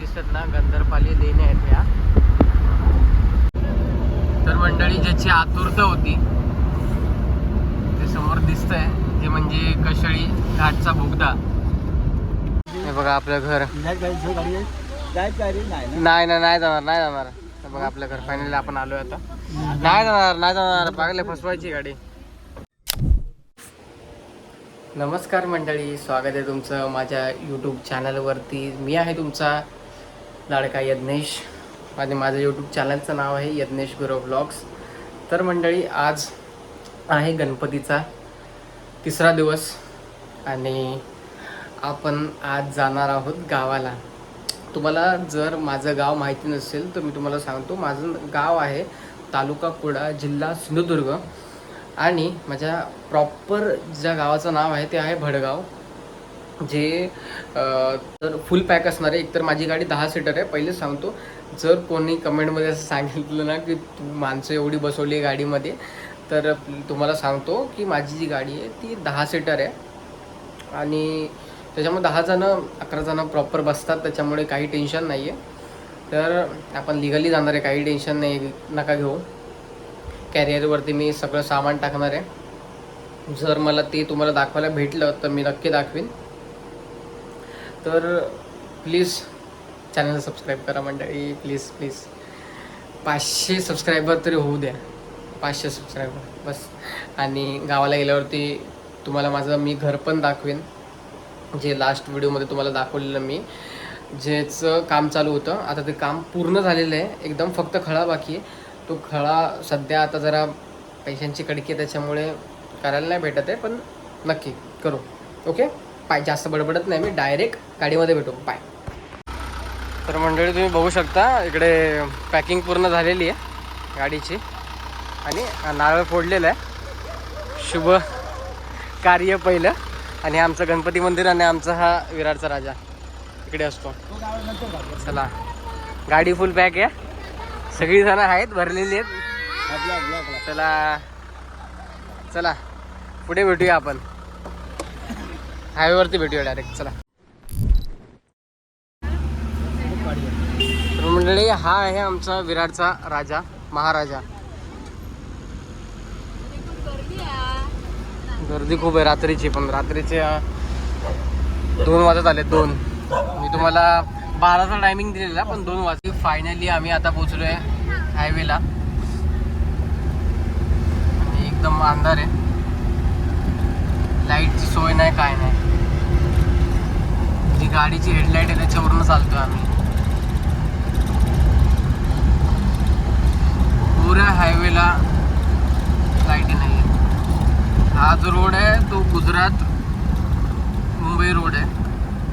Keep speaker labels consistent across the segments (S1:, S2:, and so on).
S1: दिसतात ना गंधरपाली लेण्या आहेत ह्या तर मंडळी ज्याची आतुरता होती ते समोर दिसतंय. ते म्हणजे कशळी घाटचा बोगदा. हे बघा आपलं घर. नाही ना नाही जाणार नाही जाणार. बघा आपलं घर. फायनली आपण आलोय आता. नाही जाणार नाही जाणार. पागले फसवायची गाडी. नमस्कार मंडळी स्वागत आहे तुमचं माझ्या यूट्यूब चॅनलवरती मी आहे तुमचा लाडका यज्ञेश आणि माझं यूट्यूब चॅनलचं नाव आहे यज्ञेश गुरव ब्लॉग्स तर मंडळी आज आहे गणपतीचा तिसरा दिवस आणि आपण आज जाणार आहोत गावाला. तुम्हाला जर माझं गाव माहिती नसेल तर मी तुम्हाला सांगतो. माझं गाव आहे तालुका कुडा जिल्हा सिंधुदुर्ग. आणि माझ्या प्रॉपर ज्या गावाचं नाव आहे ते आहे भडगाव. जे तर फुल पॅक असणार आहे एकतर माझी गाडी दहा सीटर आहे. पहिले सांगतो जर कोणी कमेंटमध्ये असं सांगितलं ना की तू माणसं एवढी बसवली आहे गाडीमध्ये तर तुम्हाला सांगतो की माझी जी गाडी आहे ती दहा सीटर आहे. आणि त्याच्यामुळे दहा जणं अकरा जणं प्रॉपर बसतात त्याच्यामुळे काही टेन्शन नाही आहे तर आपण लिगली जाणार आहे काही टेन्शन नाही नका घेऊ. कॅरियरवरती मी सगळं सामान टाकणार आहे. जर मला ते तुम्हाला दाखवायला भेटलं तर मी नक्की दाखवीन. तर प्लीज चॅनल सबस्क्राईब करा मंडळी. Please please. पाचशे सबस्क्रायबर तरी होऊ द्या. पाचशे सबस्क्रायबर बस. आणि गावाला गेल्यावरती तुम्हाला माझं मी घर पण दाखवेन. जे लास्ट व्हिडिओमध्ये तुम्हाला दाखवलेलं मी. ज्याचं काम चालू होतं. आता ते काम पूर्ण झालेलं आहे. एकदम फक्त खळा बाकी आहे. तो खळा सध्या आता जरा पैशांची कडकी आहे त्याच्यामुळे करायला नाही भेटत आहे पण नक्की करू. ओके पाय जास्त बडबडत नाही मी. डायरेक्ट गाडीमध्ये भेटू. पाय तर मंडळी तुम्ही बघू शकता इकडे पॅकिंग पूर्ण झालेली आहे गाडीची. आणि नारळ फोडलेलं आहे. शुभ कार्य पहिलं. आणि आमचं गणपती मंदिर आणि आमचा हा विरारचा राजा इकडे असतो. चला. गाडी फुल पॅक आहे. सगळी जण आहेत भरलेली आहेत. चला. चला. पुढे भेटूया आपण. हायवेवरती भेटूया डायरेक्ट चला. मंडळी हा आहे आमचा विराटचा राजा महाराजा. गर्दी खूप आहे रात्रीची पण रात्रीचे दोन वाजत आले दोन. मी तुम्हाला बाराचा टायमिंग दिलेला पण दोन वाजता फायनली आम्ही आता पोचलोय हायवेला आणि एकदम अंधार आहे. लाईटची सोय नाही काय नाही. जी गाडीची हेडलाईट आहे त्याच्यावरून चालतोय आम्ही. पुऱ्या हायवेला लाईटी नाही आहे हा जो रोड आहे तो गुजरात मुंबई रोड आहे.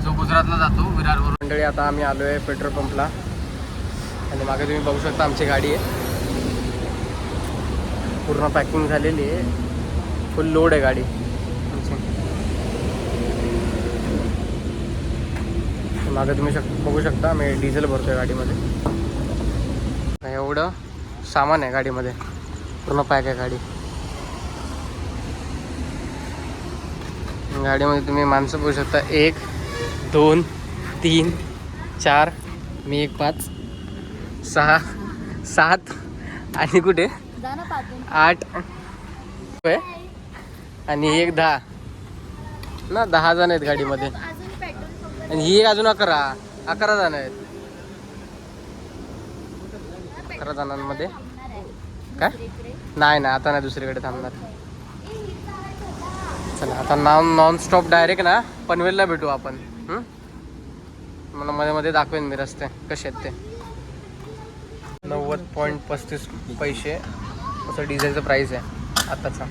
S1: जो गुजरातला जातो विरारवरून मंडळी आता आम्ही आलो आहे पेट्रोल पंपला. आणि मागे तुम्ही बघू शकता आमची गाडी आहे. पूर्ण पॅकिंग झालेली आहे. फुल लोड आहे गाडी. मागे तुम्ही शक बघू शकता मी डिझेल भरतो आहे गाडीमध्ये. एवढं सामान आहे गाडीमध्ये. पूर्ण पॅक आहे गाडी. गाडीमध्ये तुम्ही माणसं बघू शकता. एक दोन तीन चार मी एक पाच सहा सात आणि कुठे? आठ? आणि एक दहा. ना दहा जण आहेत गाडीमध्ये. आणि ही एक अजून अकरा. अकरा जण आहेत. अकरा जणांमध्ये. काय? नाही नाही आता नाही दुसरीकडे थांबणार. चला आता नॉन नॉन स्टॉप डायरेक्ट ना पनवेलला भेटू आपण. मला मध्ये मध्ये दाखवेन मी रस्ते कसे आहेत ते. नव्वद पॉईंट पस्तीस पैसे. असं डिझेलचं प्राईस आहे आताचा.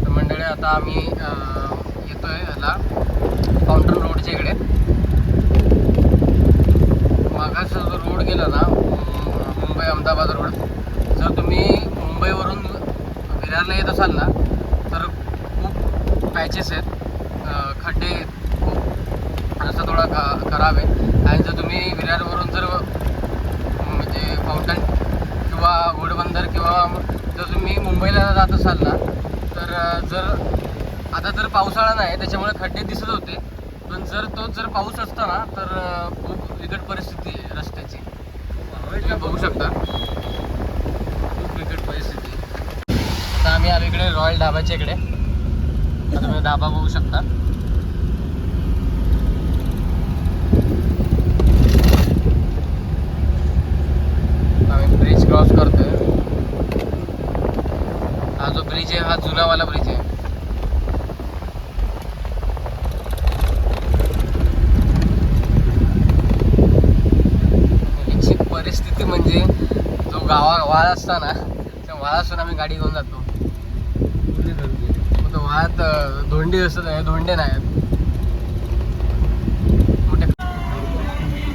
S1: तर मंडळी आता आम्ही येतोय ह्याला फाउंटन रोडच्या इकडे. मागाचा जो रोड गेला ना मुंबई अहमदाबाद रोड जर तुम्ही मुंबईवरून विरारला येत असाल ना तर खूप पॅचेस आहेत. खड्डे खूप रस्ता थोडा ख खराब आहे आणि जर तुम्ही विरारवरून जर म्हणजे फाउंटन किंवा घोडबंदर किंवा जर तुम्ही मुंबईला जात असाल ना तर जर आता तर पावसाळा नाही त्याच्यामुळे खड्डे दिसत होते. पण जर तो जर पाऊस असता ना तर खूप बिकट परिस्थिती आहे रस्त्याची. तुम्ही बघू शकता. खूप बिकट परिस्थिती. आता आम्ही आलो इकडे रॉयल ढाबाच्या इकडे. आता तुम्ही ढाबा बघू शकता. आम्ही ब्रिज क्रॉस करतोय. हा जो ब्रिज आहे हा जुनावाला ब्रिज आहे याची परिस्थिती म्हणजे जो गावा वाळ असता ना त्या वाळासून आम्ही गाडी घेऊन जातो. मग तो वाळात धोंडी असत आहे धोंडे नाही. आहेत.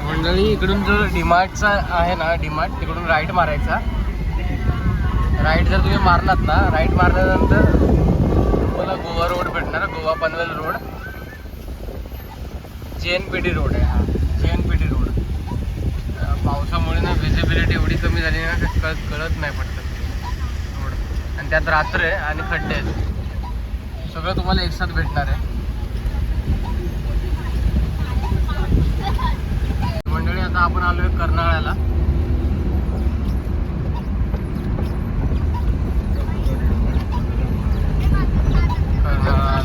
S1: मंडळी इकडून जो डीमार्टचा आहे ना डीमार्ट तिकडून राईट मारायचा. राईट जर तुम्ही मारलात ना राईट मारल्यानंतर तुम्हाला गोवा रोड भेटणार Goa Panvel road. J N P T road आहे हा जे एन पी टी रोड. पावसामुळे ना विजिबिलिटी एवढी कमी झाली ना कळत कळत नाही पडतं. आणि त्यात रात्र आहे आणि खड्डे आहेत. सगळं तुम्हाला एकसाथ भेटणार आहे. मंडळी आता आपण आलोय कर्नाळ्याला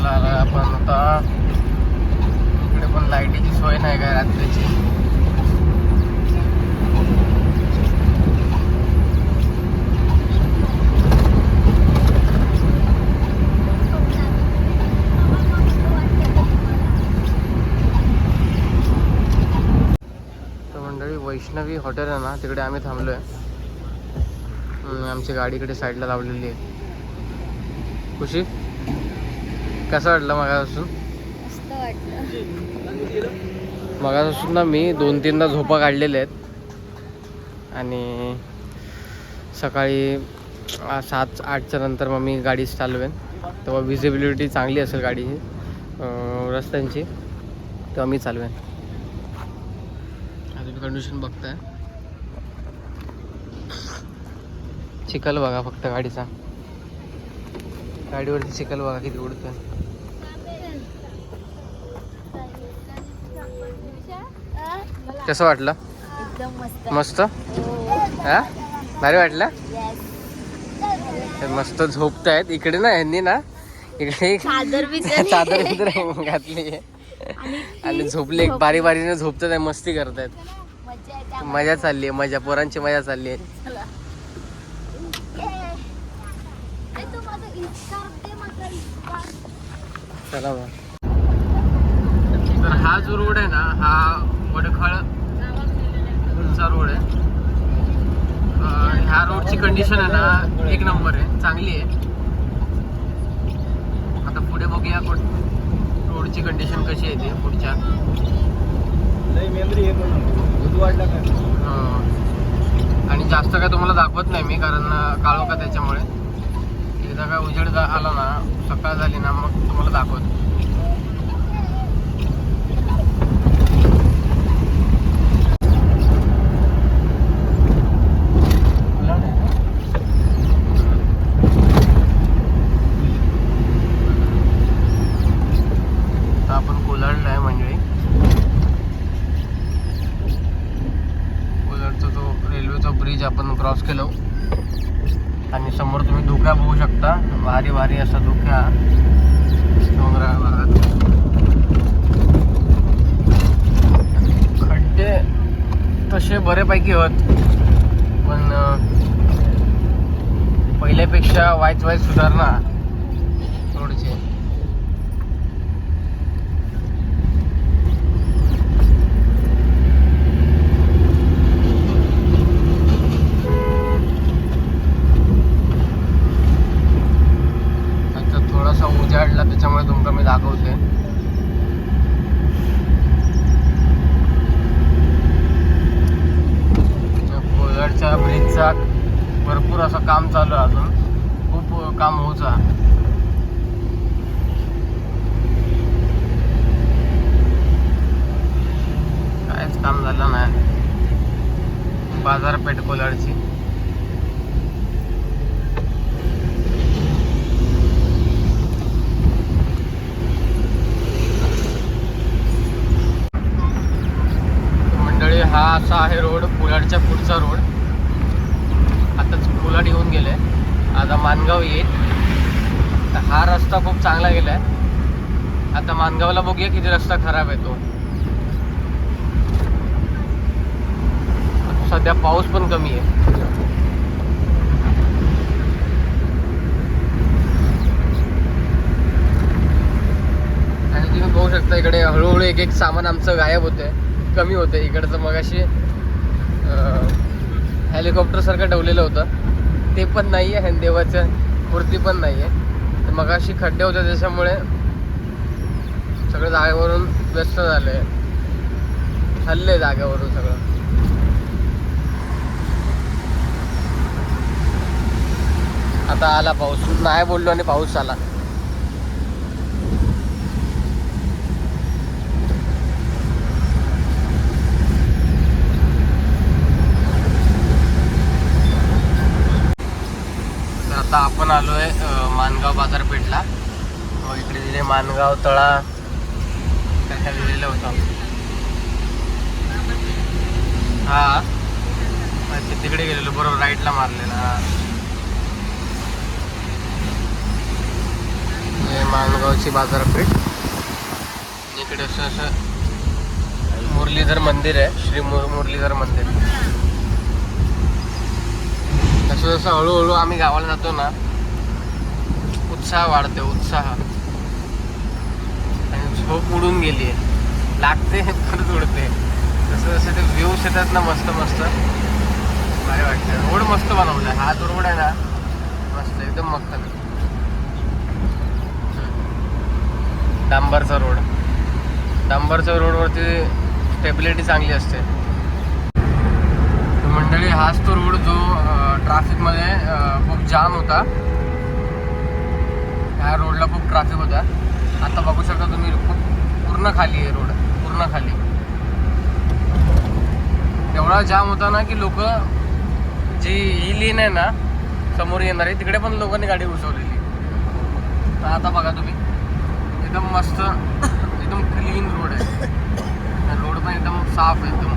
S1: आलोय आपण आता इकडे पण लाईटीची सोय नाही काय रात्रीची तर मंडळी वैष्णवी हॉटेल आहे ना तिकडे आम्ही थांबलो आहे आमची गाडी इकडे साईडला लावलेली आहे. खुशी? कसं वाटलं मगापासून? मगापासून ना मी दोन तीनदा झोपा काढलेल्या आहेत. आणि सकाळी सात आठच्या नंतर मग मी गाडी चालवेन तेव्हा विजिबिलिटी चांगली असेल गाडीची रस्त्यांची तेव्हा मी चालवेन अजून कंडिशन बघताय. चिखल बघा फक्त गाडीचा. गाडीवरती चिखल बघा किती उडतोय. कसं वाटलं?
S2: मस्त?
S1: मस्त
S2: हो.
S1: भारी वाटलं? मस्त झोपतायत. इकडे ना यांनी ना इकडे
S2: चादर
S1: बिदर घातली.
S2: आणि
S1: झोपले बारी बारीने झोपतात मस्ती करतायत.
S2: मजा
S1: चालली आहे मजा पोरांची मजा चालली आहे
S2: चला. ए, तू माझं Insta दे माझं Insta.
S1: चला मग तर हा जो रोड आहे ना हा वडखळ चा रोड आहे. ह्या रोडची कंडिशन आहे ना एक नंबर आहे. चांगली आहे. आता पुढे बघूया कोण रोडची कंडिशन कशी आहे ते पुढच्या. आणि जास्त काय तुम्हाला दाखवत नाही मी कारण अं, काळो का त्याच्यामुळे. तिथं काय उजेड आला ना सकाळ झाली ना मग तुम्हाला दाखवतो आता आपण कोलाडला आहे मंडळी कोलाडचा तो रेल्वेचा ब्रिज आपण क्रॉस केलो आणि समोर तुम्ही धुक्या बघू शकता भारी असा धुक्या. डोंगराळ भागात. खड्डे तसे बऱ्यापैकी होत. पण पहिल्यापेक्षा वाईट वाईट सुधारणा रोडची आता थोडासा त्याच्यामुळे तुमका मी दाखवते. कोलाडच्या ब्रिजचा भरपूर असं काम चालू आहे अजून. खूप काम होचा काहीच काम झालं नाही. बाजारपेठ कोलाडची. हा असा आहे रोड पुलाडच्या पुढचा रोड. आताच पुलाड येऊन गेले. आता मानगाव येईल. तर हा रस्ता खूप चांगला गेलाय. आता मानगावला बघूया किती रस्ता खराब आहे तो. सध्या पाऊस पण कमी आहे. आणि तुम्ही बघू शकता इकडे हळूहळू एक एक सामान आमचं गायब होतंय. कमी होतं. इकडचं मगाशी हेलिकॉप्टर सारखं ठेवलेलं होतं. ते पण नाही आहे आणि देवाचं मूर्ती पण नाही आहे मगाशी खड्डे होते त्याच्यामुळे सगळं जागेवरून व्यस्त झाले हल्ले जागेवरून सगळं. आता आला पाऊस. नाही बोललो आणि पाऊस आला तर आता आपण आलो आहे मानगाव बाजारपेठला. इकडे दिले मानगाव तळा. काय दिलेलं होतं. हा. अच्छा, तिकडे गेलेलो बरोबर राईटला मारलेला. हा. हे मानगावची बाजारपेठ. इकडे असं असं मुरलीधर मंदिर आहे श्री मुरलीधर मंदिर. जसं जसं हळूहळू आम्ही गावाला जातो ना उत्साह वाढते उत्साह. आणि झोप उडून गेली आहे लागते परत उडते. जसं जसं ते व्ह्यूज येतात ना मस्त मस्त भारी वाटतं रोड मस्त बनवला हा जो रोड आहे ना मस्त एकदम मस्त. डांबरचा रोड. डांबरच्या रोडवरती स्टेबिलिटी चांगली असते. मंडळी हाच तो रोड जो ट्रॅफिकमध्ये खूप जाम होता. ह्या रोडला खूप ट्रॅफिक होता. आता बघू शकता तुम्ही खूप पूर्ण खाली आहे रोड पूर्ण खाली. एवढा जाम होता ना की लोक जी ही लेन आहे ना समोर येणार आहे तिकडे पण लोकांनी गाडी घुसवलेली. तर आता बघा तुम्ही एकदम मस्त एकदम क्लीन रोड आहे. रोड पण एकदम साफ आहे एकदम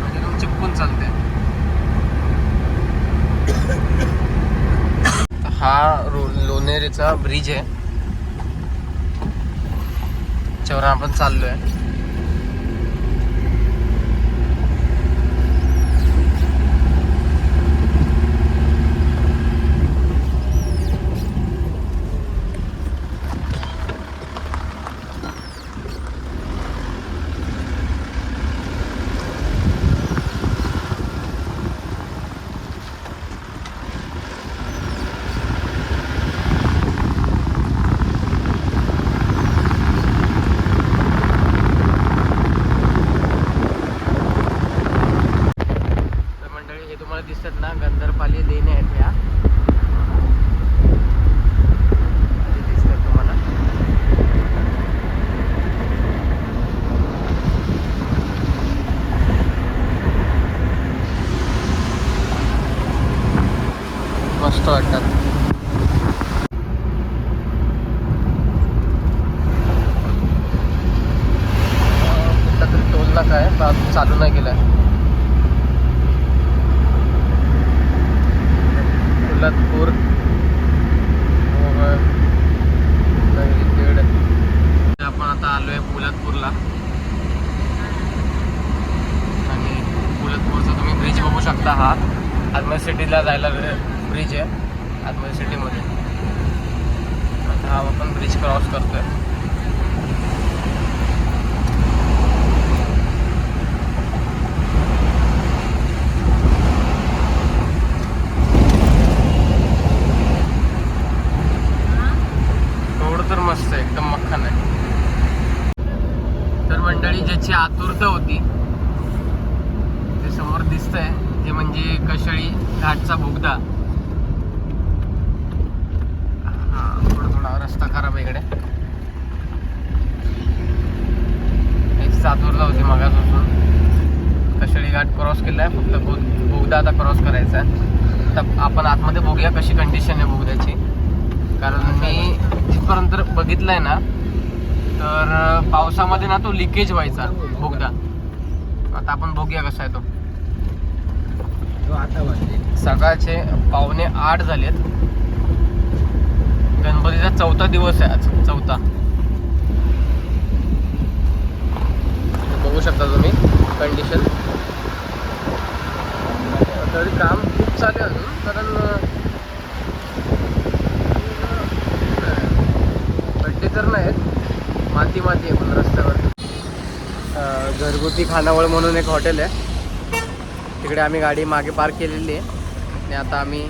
S1: म्हणजे एकदम चिपकून चालते हा रो लोणेरेचा ब्रिज आहे. त्याच्यावर आपण चाललोय तर मंडळी हे तुम्हाला दिसतात ना गंधर्पाली लेणे आहेत ह्या हे दिसतात तुम्हाला मस्त वाटतात अं, कुठला तरी टोल नाका आहे पण अजून चालू नाही केलाय पोलादपूर मोहोळ, नगरीखेड आपण आता आलोय पोलादपूरला आणि पोलादपूरचा तुम्ही ब्रिज बघू शकता हा आदमय सिटीला जायला ब्रिज आहे. आदमय सिटीमध्ये आता हा आपण ब्रिज क्रॉस करतोय. रोड तर मस्त आहे एकदम मक्खन आहे. तर मंडळी ज्याची आतुरता होती ते समोर दिसतंय ते म्हणजे कशाळी घाटचा बोगदा. हा थोडा थोडा रस्ता खराब आहे इकडे. सातूरला होती मगासून कशळी घाट क्रॉस केलाय फक्त बोगदा आता क्रॉस करायचा आहे. तर आपण आतमध्ये बघूया कशी कंडिशन आहे बोगद्याची. कारण मी जिथपर्यंत बघितलंय ना तर पावसामध्ये ना तो लिकेज व्हायचा बोगदा. आता आपण बघूया कसा आहे तो. सकाळचे पावणे आठ झालेत. गणपतीचा चौथा दिवस आहे आज चौथा. बघू शकता तुम्ही कंडिशन तरी काम खूप चालू आहे अजून कारण खड्डे तर नाहीत. माती माती आहे पण रस्त्यावर घरगुती खानावळ म्हणून एक हॉटेल आहे. तिकडे आम्ही गाडी मागे पार्क केलेली आहे. आणि आता आम्ही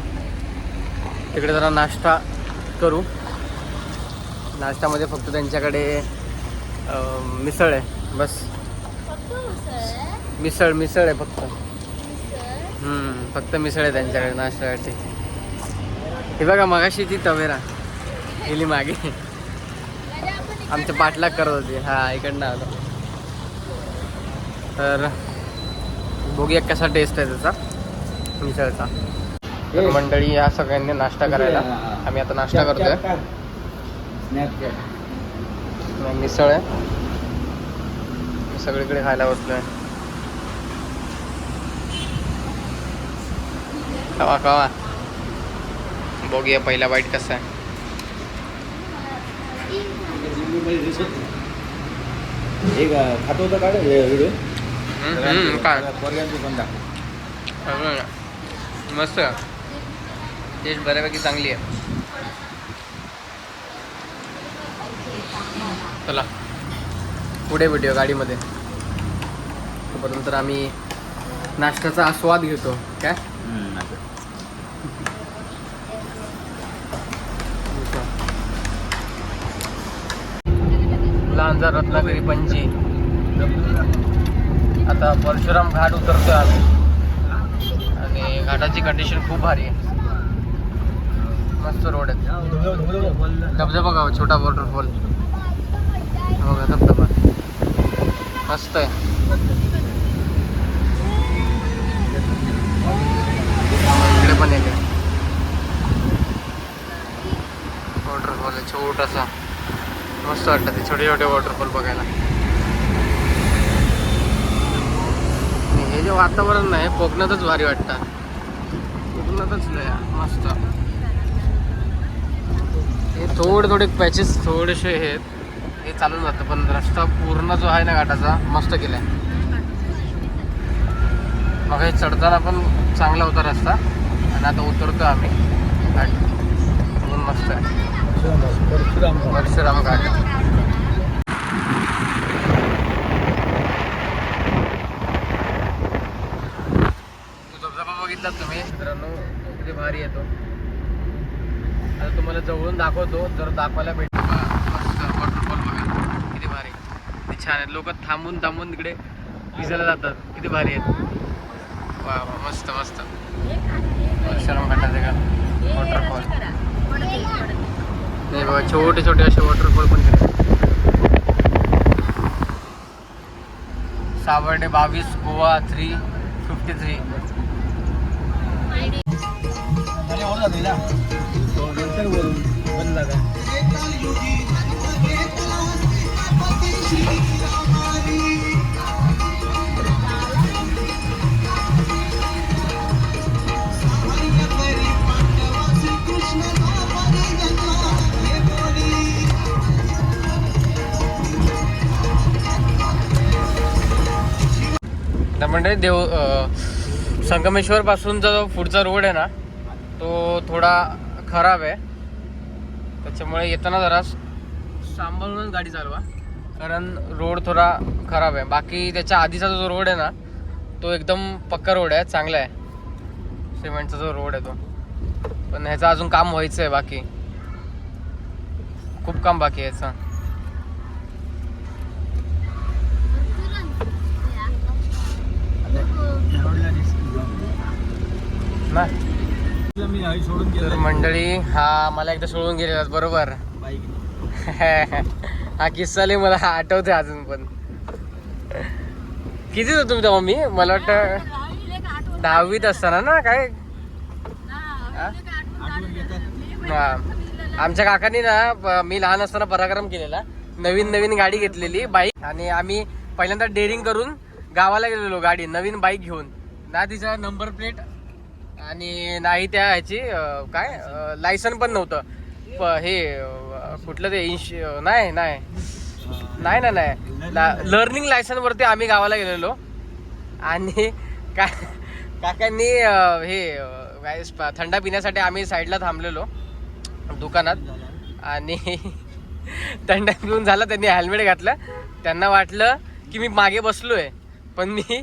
S1: तिकडे जरा नाश्ता करू. नाश्त्यामध्ये फक्त त्यांच्याकडे मिसळ आहे. बस. मिसळ मिसळ आहे फक्त. फक्त मिसळ आहे त्यांच्याकडे नाश्त्यासाठी. हे बघा मगाशी ती तवेरा. गेली मागे.
S2: म्हणजे
S1: आमचे पाठलाग करत होते. हा इकडनं आलो. तर बघूया कसा टेस्ट आहे त्याचा. मिसळचा. तर मंडळी या सगळ्यांनी नाश्ता करायला. आम्ही आता नाश्ता करतोय. मिसळ आहे. सगळीकडे खायला बसलोय. कवा कवा बघूया पहिला बाईट कसा आहे.
S3: एक खातो होतं काढ व्हिडिओ
S1: हम्म, काय?
S3: पोरग्यांचं पण दाखव.
S1: मस्त. टेस्ट बऱ्यापैकी चांगली आहे. चला. पुढे व्हिडिओ गाडीमध्ये. तोपर्यंत आम्ही नाश्त्याचा आस्वाद घेतो. काय? लहानचा रत्नागिरी पंची आता परशुराम घाट उतरतोय आम्ही. आणि घाटाची कंडिशन खूप भारी आहे. मस्त रोड आहे. धबधबा गाव छोटा वॉटरफॉल बघा धबधबा. मस्त आहे. इकडे पण येते वॉटरफॉल आहे छोटासा. मस्त वाटतं ते छोटे छोटे वॉटरफॉल बघायला. हे जे वातावरण आहे कोकणातच भारी वाटतं. कोकणातच लय मस्त. हे थोडे थोडे पॅचेस थोडेसे आहेत. हे चालून जातं पण रस्ता पूर्ण जो आहे ना घाटाचा मस्त केलाय. मग हे चढताना पण चांगला होता रस्ता. आणि आता उतरतो आम्ही. घाट म्हणून मस्त आहे.
S3: परशुराम
S1: परशुराम घाट तो धबधबा तुम्ही. मित्रांनो किती भारी येतो आता तुम्हाला जवळून दाखवतो. जर दाखवायला भेटतो वॉटरफॉल बघा. किती भारी. किती छान आहेत. लोक थांबून थांबून तिकडे भिजायला जातात. किती भारी आहेत. वा वा मस्त मस्त. परशुराम घाटाचे का? वॉटरफॉल नाही बघा छोटे छोटे असे वॉटरफॉल पण सावर्डे बावीस गोवा थ्री फिफ्टी थ्री
S3: नंतर वरून बंद का
S1: म्हणजे देव अं, संगमेश्वर पासून जो पुढचा रोड आहे ना तो थोडा खराब आहे. त्याच्यामुळे येताना जरा सांभाळूनच गाडी चालवा. कारण रोड थोडा खराब आहे. बाकी त्याच्या आधीचा जो रोड आहे ना तो एकदम पक्का रोड आहे. चांगला आहे. सिमेंटचा जो रोड आहे तो. पण ह्याचं अजून काम व्हायचं आहे बाकी. खूप काम बाकी आहे याचं. ना
S3: मी आई सोडून
S1: तर मंडळी हा मला एकदा सोडून गेलेला बरोबर?
S3: बाईक
S1: हा किस्सा लय मला आठवते अजून पण. किती होतो तुमच्या मम्मी? मला वाटतं दहावीत असताना ना काय? हा. आमच्या काकांनी ना मी लहान असताना पराक्रम केलेला. नवीन नवीन गाडी घेतलेली बाईक आणि आम्ही पहिल्यांदा डेअरिंग करून गावाला गेलेलो गाडी नवीन बाईक घेऊन. ना तिचा नंबर प्लेट आणि नाही त्या ह्याची काय लायसन पण नव्हतं. प- हे कुठलं ते इन्श नाही नाही. नाही ना नाही. लर्निंग लायसन वरती आम्ही गावाला गेलेलो. आणि का काकांनी हे काय थंडा पिण्यासाठी आम्ही साईडला थांबलेलो दुकानात. आणि थंडा पिऊन झाला त्यांनी हेल्मेट घातलं. त्यांना वाटलं की मी मागे बसलो आहे पण मी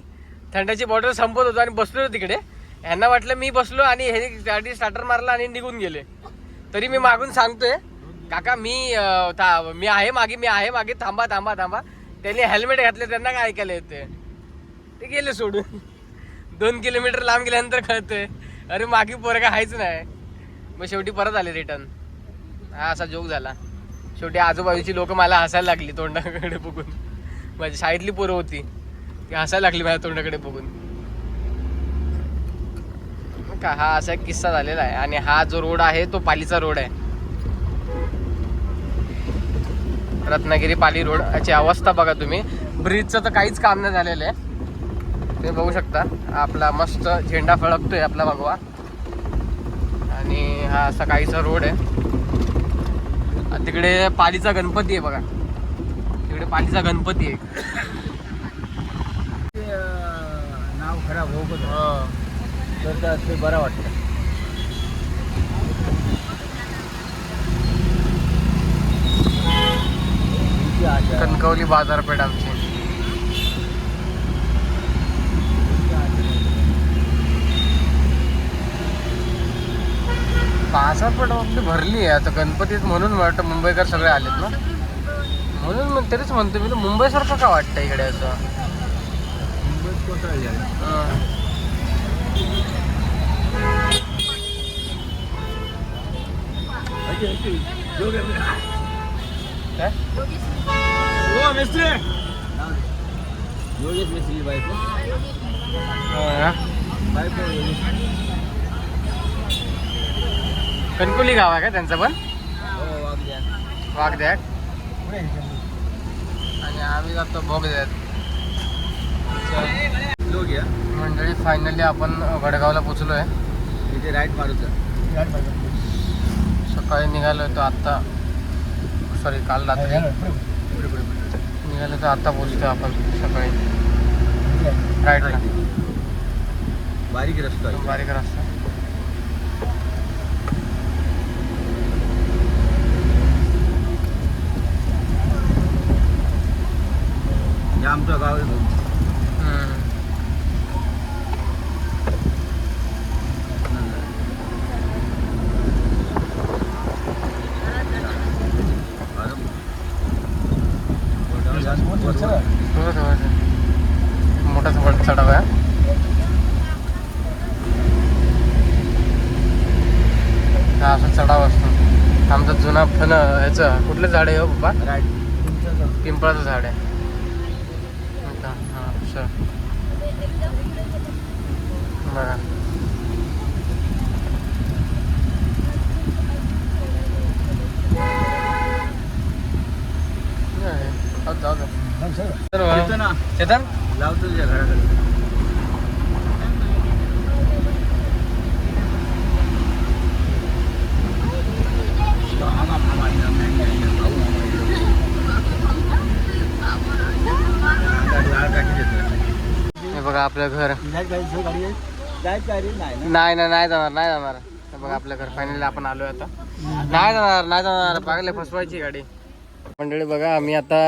S1: थंडाची बॉटल संपत होतो आणि बसलो तिकडे. ह्यांना वाटलं मी बसलो आणि हे गाडी स्टार्टर मारला आणि निघून गेले. तरी मी मागून सांगतोय काका मी अं, था- मी आहे मागे मी आहे मागे थांबा थांबा थांबा. त्यांनी हेल्मेट घातले त्यांना काय ऐकायला येते ते गेले सोडून. दोन किलोमीटर लांब गेल्यानंतर कळतंय अरे मागे पोरगा आहेच नाही. मग शेवटी परत आले रिटर्न हा असा जोक झाला. शेवटी आजूबाजूची लोक मला हसायला लागली तोंडाकडे बघून. माझी शाळेतली पोरं होती ती हसायला लागली माझ्या तोंडाकडे बघून. का? हा असा एक किस्सा झालेला आहे. आणि हा जो रोड आहे तो पालीचा रोड आहे. रत्नागिरी पाली रोड याची अवस्था बघा तुम्ही. ब्रिजचं तर काहीच काम नाही झालेलं आहे. ते बघू शकता. आपला मस्त झेंडा फळकतोय आपला भगवा. आणि हा असा काहीसा रोड आहे. तिकडे पालीचा गणपती आहे बघा. तिकडे पालीचा गणपती आहे.
S3: नाव खराब हो. तर ते बरं वाटतं.
S1: कणकवली बाजारपेठ आमची. बाजारपेठ आपली भरली आहे. आता गणपतीत म्हणून वाटतं मुंबईकर सगळे आलेत ना? म्हणून मग तरीच म्हणतो मी मुंबईसारखं का वाटतं इकडे असं?
S3: मुंबईत कोसळली आहे.
S1: हं.
S3: अजी, अजी, जोड आहे.
S1: काय
S3: ओ, मिस्त्री! योगेश मिस्त्री.
S1: कणकोली गाव आहे का त्यांचं पण
S3: वागद्या.
S1: वाघद्याक
S3: पुढे आहे.
S1: आणि आम्ही जातो
S3: या
S1: मंडळी फायनली आपण वडगावला पोचलो आहे
S3: इथे राईट मारूचं
S1: सकाळी निघालो तो आत्ता सॉरी काल रात्री.
S3: पुढे पुढे.
S1: निघालो तर आत्ता पोचतो आपण सकाळी. राईटला
S3: बारीक रस्ता आहे.
S1: बारीक रस्ता.
S3: हे आमचं गाव आहे भाऊ.
S1: हम्म.
S3: अरे. बरोबर.
S1: थोडं थोडं मोठाच वड चढाव आहे हा असा चढाव असतो आमचा जुना फन ह्याचं कुठलं झाड आहे हो बाबा पिंपळाचं झाड आहे हां हा सर बघा नाही, जाऊ दे, जाऊ दे. तर,
S3: येतो ना
S1: चेतन?
S3: लावतो तुझ्या घराकडे.
S1: हे बघा आपलं घर. नाही नाही नाही जाणार नाही जाणार. बघा आपलं घर. फायनली आपण आलोय आता. नाही जाणार नाही जाणार. पागले फसवायची गाडी. मंडळी बघा आम्ही आता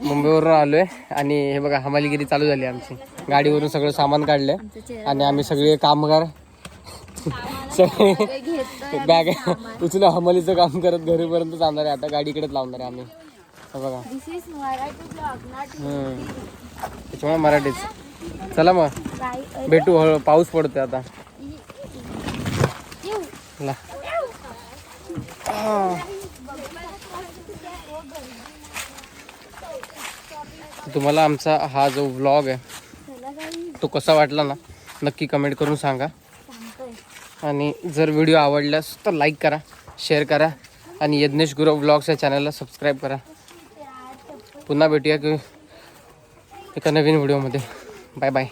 S1: मुंबईवरून आलोय आणि हे बघा हमालीगिरी चालू झाली आमची. गाडीवरून सगळं सामान काढलंय आणि आम्ही सगळे कामगार सगळे बॅग उचलून हमालीचं काम करत घरीपर्यंत जाणार आहे. आता गाडीकडेच लावणार आहे आम्ही. हे बघा. त्याच्यामुळे मराठीच. चला मग. भेटू हळू. पाऊस पडतोय आता. ला. तुम्हाला आमचा हा जो व्लॉग आहे तो कसा वाटला ना नक्की कमेंट करून सांगा. आणि जर व्हिडिओ आवडल्यास तर लाईक करा शेअर करा आणि यज्ञेश गुरव व्लॉग्स या चॅनलला सबस्क्राईब करा. पुन्हा भेटूया की एका नवीन व्हिडिओमध्ये बाय बाय